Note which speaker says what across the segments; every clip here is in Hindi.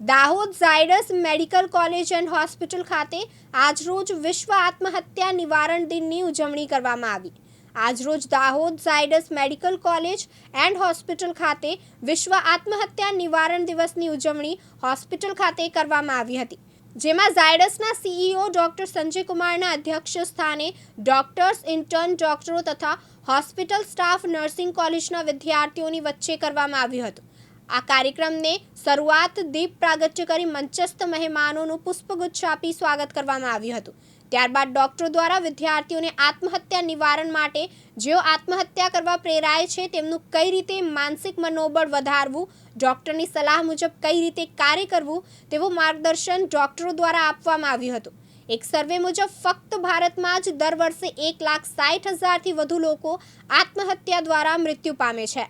Speaker 1: Dahod Zydus medical college and hospital ખાતે આજરોજ વિશ્વ આત્મહત્યા નિવારણ દિનની ઉજવણી કરવામાં આવી. આજરોજ Dahod Zydus medical college and hospital ખાતે વિશ્વ આત્મહત્યા નિવારણ દિવસની ઉજવણી હોસ્પિટલ ખાતે કરવામાં આવી હતી. જેમાં ઝાયડસના સીઈઓ ડોક્ટર સંજય કુમારના અધ્યક્ષ સ્થાને ડોક્ટર્સ, ઇન્ટર્ન ડોક્ટરો તથા હોસ્પિટલ સ્ટાફ, નર્સિંગ કોલેજના વિદ્યાર્થીઓની વચ્ચે કરવામાં આવ્યું હતું. આ કાર્યક્રમને શરૂઆત દીપ પ્રાગટ્ય કરી મંચસ્થ મહેમાનોનું પુષ્પગુચ્છ આપી સ્વાગત કરવામાં આવ્યું હતું. ત્યારબાદ ડોક્ટરો દ્વારા વિદ્યાર્થીઓને આત્મહત્યા નિવારણ માટે જેઓ આત્મહત્યા કરવા પ્રેરાય છે તેમનું કઈ રીતે માનસિક મનોબળ વધારવું, ડોક્ટરની સલાહ મુજબ કઈ રીતે કાર્ય કરવું તેવું માર્ગદર્શન ડોક્ટરો દ્વારા આપવામાં આવ્યું હતું. એક સર્વે મુજબ ફક્ત ભારતમાં જ દર વર્ષે એક લાખ સાઠ હજારથી વધુ લોકો આત્મહત્યા દ્વારા મૃત્યુ પામે છે.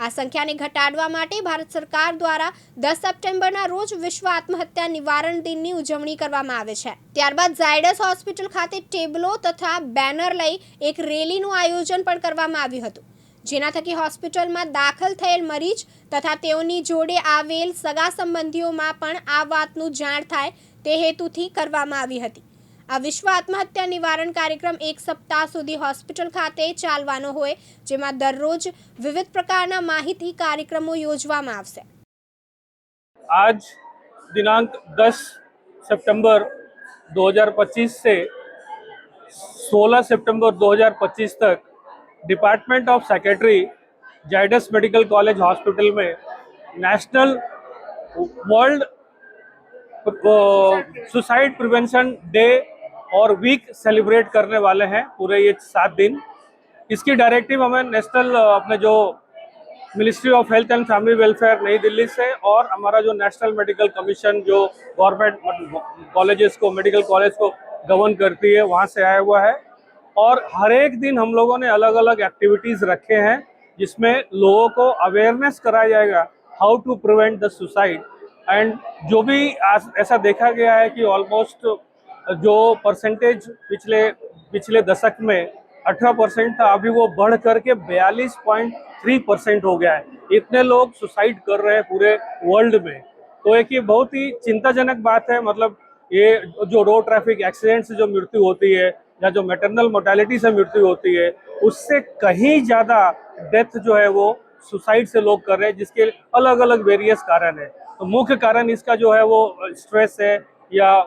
Speaker 1: આ સંખ્યાને ઘટાડવા માટે ભારત સરકાર દ્વારા દસ સપ્ટેમ્બરના રોજ વિશ્વ આત્મહત્યા નિવારણ દિનની ઉજવણી કરવામાં આવે છે. ત્યારબાદ ઝાયડસ હોસ્પિટલ ખાતે ટેબલો તથા બેનર લઈ એક રેલીનું આયોજન પણ કરવામાં આવ્યું હતું. જેના થકી હોસ્પિટલમાં દાખલ થયેલ મરીજ તથા તેઓની જોડે આવેલ સગા સંબંધીઓમાં પણ આ વાતનું જાણ થાય તે હેતુથી કરવામાં આવી હતી. આ વિશ્વ આત્મહત્યા નિવારણ કાર્યક્રમ એક સપ્તાહ સુધી હોસ્પિટલ ખાતે ચાલવાનો હોય જેમાં દરરોજ વિવિધ પ્રકારના માહિતી કાર્યક્રમો યોજવામાં આવશે
Speaker 2: आज दिनांक 10 सितंबर 2025 से 16 सितंबर 2025 तक department of secretary Zydus medical college hospital में national world suicide prevention day और वीक सेलिब्रेट करने वाले हैं पूरे ये सात दिन। इसकी डायरेक्टिव हमें नेशनल अपने जो ministry of health and family welfare नई दिल्ली से और हमारा जो नेशनल मेडिकल कमीशन जो गवर्नमेंट कॉलेजेस को मेडिकल कॉलेज को गवर्न करती है, वहाँ से आया हुआ है। और हर एक दिन हम लोगों ने अलग अलग एक्टिविटीज़ रखे हैं, जिसमें लोगों को अवेयरनेस कराया जाएगा how to prevent the suicide and जो भी ऐसा देखा गया है कि ऑलमोस्ट जो परसेंटेज पिछले पिछले दशक में 18 परसेंट था, अभी वो बढ़ करके 42.3 परसेंट हो गया है। इतने लोग सुसाइड कर रहे हैं पूरे वर्ल्ड में। तो एक ये बहुत ही चिंताजनक बात है मतलब ये जो रोड ट्रैफ़िक एक्सीडेंट से जो मृत्यु होती है, या जो मेटरनल मोर्टेलिटी से मृत्यु होती है, उससे कहीं ज़्यादा डेथ जो है वो सुसाइड से लोग कर रहे हैं, जिसके अलग अलग वेरियस कारण है। तो मुख्य कारण इसका जो है वो स्ट्रेस है या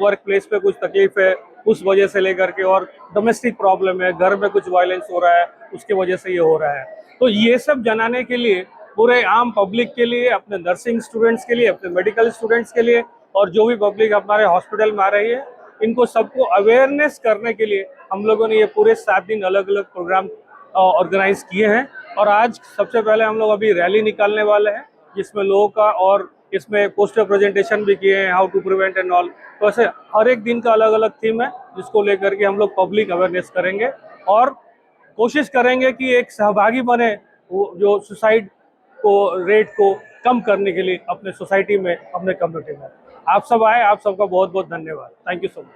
Speaker 2: वर्क प्लेस पे कुछ तकलीफ़ है, उस वजह से लेकर के और डोमेस्टिक प्रॉब्लम है, घर में कुछ वायलेंस हो रहा है, उसके वजह से ये हो रहा है। तो ये सब जनाने के लिए, पूरे आम पब्लिक के लिए, अपने नर्सिंग स्टूडेंट्स के लिए, अपने मेडिकल स्टूडेंट्स के लिए और जो भी पब्लिक हमारे हॉस्पिटल में आ रही है, इनको सबको अवेयरनेस करने के लिए हम लोगों ने ये पूरे सात दिन अलग अलग प्रोग्राम ऑर्गेनाइज किए हैं। और आज सबसे पहले हम लोग अभी रैली निकालने वाले हैं, जिसमें लोगों का और इसमें पोस्टर प्रेजेंटेशन भी किए हैं how to prevent and all तो ऐसे हर एक दिन का अलग अलग थीम है जिसको लेकर के हम लोग पब्लिक अवेयरनेस करेंगे और कोशिश करेंगे कि एक सहभागी बने वो जो सुसाइड को रेट को कम करने के लिए अपने सोसाइटी में अपने कम्युनिटी में आप सब आए आप सबका बहुत बहुत धन्यवाद thank you so much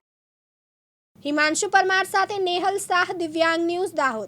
Speaker 1: Himanshu Parmar સાથે નેહલ શાહ દિવ્યાંગ ન્યૂઝ દાહોદ